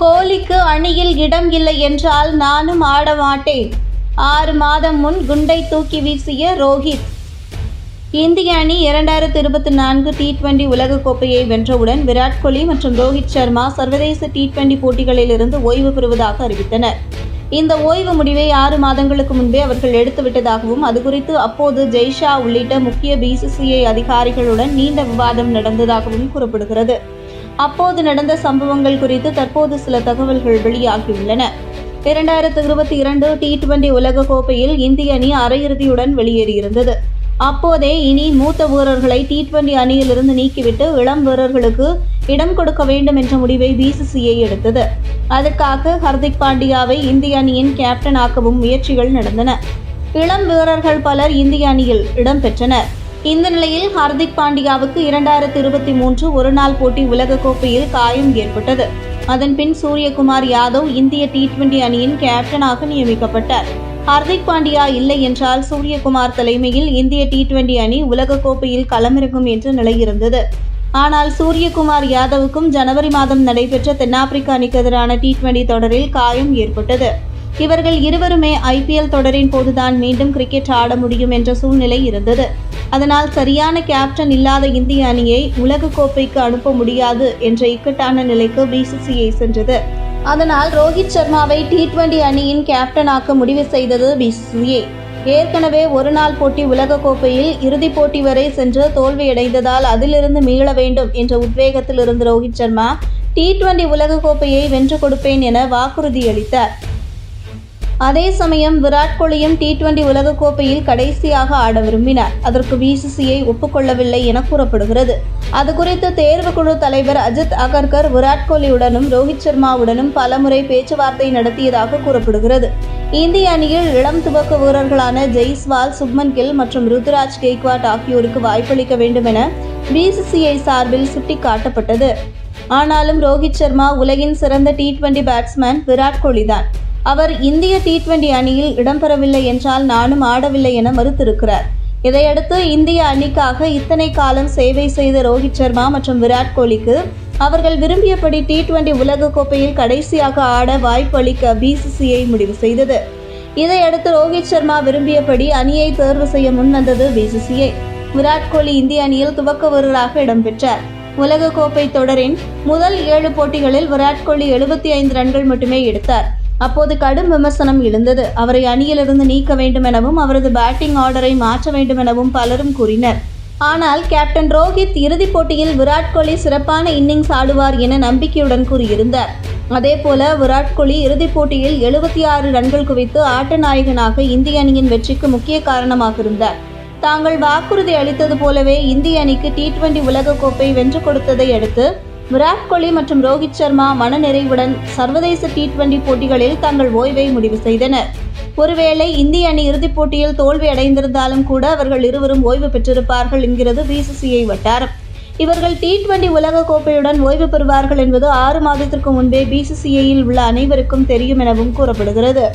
கோலிக்கு அணியில் இடம் இல்லை என்றால் நானும் ஆட மாட்டேன் ஆறு மாதம் முன் குண்டை தூக்கி வீசிய ரோஹித். இந்திய அணி இரண்டாயிரத்தி இருபத்தி நான்கு டி டுவெண்டி உலகக்கோப்பையை வென்றவுடன் விராட் கோலி மற்றும் ரோஹித் சர்மா சர்வதேச டி டுவெண்டி போட்டிகளிலிருந்து ஓய்வு பெறுவதாக அறிவித்தனர். இந்த ஓய்வு முடிவை ஆறு மாதங்களுக்கு முன்பே அவர்கள் எடுத்துவிட்டதாகவும் அது குறித்து அப்போது ஜெய்ஷா உள்ளிட்ட முக்கிய பிசிசிஐ அதிகாரிகளுடன் நீண்ட விவாதம் நடந்ததாகவும் கூறப்படுகிறது. அப்போது நடந்த சம்பவங்கள் குறித்து தற்போது சில தகவல்கள் வெளியாகியுள்ளன. இரண்டாயிரத்து இருபத்தி இரண்டு டி டுவெண்டி உலகக்கோப்பையில் இந்திய அணி அரையிறுதியுடன் வெளியேறியிருந்தது. அப்போதே இனி மூத்த வீரர்களை டி டுவெண்டி அணியிலிருந்து நீக்கிவிட்டு இளம் வீரர்களுக்கு இடம் கொடுக்க வேண்டும் என்ற முடிவை பிசிசிஐ எடுத்தது. அதற்காக ஹர்திக் பாண்டியாவை இந்திய அணியின் கேப்டன் ஆக்கவும் முயற்சிகள் நடந்தன. இளம் வீரர்கள் பலர் இந்திய அணியில் இடம்பெற்றனர் இந்த நிலையில் ஹர்திக் பாண்டியாவுக்கு இரண்டாயிரத்தி இருபத்தி மூன்று ஒருநாள் போட்டி உலகக்கோப்பையில் காயம் ஏற்பட்டது. அதன்பின் சூரியகுமார் யாதவ் இந்திய டி டுவெண்டி அணியின் கேப்டனாக நியமிக்கப்பட்டார். ஹர்திக் பாண்டியா இல்லை என்றால் சூரியகுமார் தலைமையில் இந்திய டி டுவெண்டி அணி உலகக்கோப்பையில் களமிறங்கும் என்ற நிலை இருந்தது. ஆனால் சூரியகுமார் யாதவுக்கும் ஜனவரி மாதம் நடைபெற்ற தென்னாப்பிரிக்க அணிக்கு எதிரான டி டுவெண்டி தொடரில் காயம் ஏற்பட்டது. இவர்கள் இருவருமே ஐபிஎல் தொடரின் போதுதான் மீண்டும் கிரிக்கெட் ஆட முடியும் என்ற சூழ்நிலை இருந்தது. அதனால் சரியான கேப்டன் இல்லாத இந்திய அணியை உலகக்கோப்பைக்கு அனுப்ப முடியாது என்ற இக்கட்டான நிலைக்கு பிசிசிஐ சென்றது. அதனால் ரோஹித் சர்மாவை டி டுவெண்டி அணியின் கேப்டனாக்க முடிவு செய்தது பிசிசிஐ ஏற்கனவே ஒருநாள் போட்டி உலகக்கோப்பையில் இறுதிப் போட்டி வரை சென்று தோல்வியடைந்ததால் அதிலிருந்து மீள வேண்டும் என்ற உத்வேகத்தில் இருந்த ரோஹித் சர்மா டி டுவெண்டி உலகக்கோப்பையை வென்று கொடுப்பேன் என வாக்குறுதியளித்தார். அதே சமயம் விராட் கோலியும் டி டுவெண்டி உலகக்கோப்பையில் கடைசியாக ஆட விரும்பினார். அதற்கு பிசிசிஐ ஒப்புக்கொள்ளவில்லை என கூறப்படுகிறது. அது குறித்து தேர்வுக்குழு தலைவர் அஜித் அகர்கர் விராட் கோலியுடனும் ரோஹித் சர்மாவுடனும் பலமுறை பேச்சுவார்த்தை நடத்தியதாக கூறப்படுகிறது. இந்திய அணியில் இளம் துவக்க வீரர்களான ஜெய்ஸ்வால் சுப்மன் கில் மற்றும் ருத்ராஜ் கெய்க்வாட் ஆகியோருக்கு வாய்ப்பளிக்க வேண்டும் என பிசிசிஐ சார்பில் சுட்டிக்காட்டப்பட்டது. ஆனாலும் ரோஹித் சர்மா உலகின் சிறந்த T twenty batsman Virat Kohli தான் அவர் இந்திய டி டுவெண்டி அணியில் இடம்பெறவில்லை என்றால் நானும் ஆடவில்லை என மறுத்திருக்கிறார். இதையடுத்து இந்திய அணிக்காக இத்தனை காலம் சேவை செய்த ரோஹித் சர்மா மற்றும் விராட் கோலிக்கு அவர்கள் விரும்பியபடி டி டுவெண்டி உலகக்கோப்பையில் கடைசியாக ஆட வாய்ப்பு அளிக்க பிசிசிஐ முடிவு செய்தது. இதையடுத்து ரோஹித் சர்மா விரும்பியபடி அணியை தேர்வு செய்ய முன்வந்தது பிசிசிஐ விராட் கோலி இந்திய அணியில் துவக்க வீரராக இடம்பெற்றார். உலகக்கோப்பை தொடரின் முதல் ஏழு போட்டிகளில் விராட் கோலி எழுபத்தி ஐந்து ரன்கள் மட்டுமே எடுத்தார். அப்போது கடும் விமர்சனம் எழுந்தது. அவரை அணியிலிருந்து நீக்க வேண்டும் எனவும் அவரது பேட்டிங் ஆர்டரை மாற்ற வேண்டும் எனவும் பலரும் கூறினர். ஆனால் கேப்டன் ரோஹித் இறுதிப் போட்டியில் விராட் கோலி சிறப்பான இன்னிங்ஸ் ஆடுவார் என நம்பிக்கையுடன் கூறியிருந்தார். அதேபோல விராட் கோலி இறுதிப் போட்டியில் எழுபத்தி ஆறு ரன்கள் குவித்து ஆட்ட நாயகனாக இந்திய அணியின் வெற்றிக்கு முக்கிய காரணமாக இருந்தார். தாங்கள் வாக்குறுதி அளித்தது போலவே இந்திய அணிக்கு டி டுவெண்டி உலகக்கோப்பை வென்று கொடுத்ததை அடுத்து விராட் கோலி மற்றும் ரோஹித் சர்மா மனநிறைவுடன் சர்வதேச டி டுவெண்டி போட்டிகளில் தங்கள் ஓய்வை முடிவு செய்தனர். ஒருவேளை இந்திய அணி இறுதிப் போட்டியில் தோல்வி அடைந்திருந்தாலும் கூட அவர்கள் இருவரும் ஓய்வு பெற்றிருப்பார்கள் என்கிறது பிசிசிஐ வட்டாரம். இவர்கள் டி டுவெண்டி உலக கோப்பையுடன் ஓய்வு பெறுவார்கள் என்பது ஆறு மாதத்திற்கு முன்பே பிசிசிஐயில் உள்ள அனைவருக்கும் தெரியும் எனவும் கூறப்படுகிறது.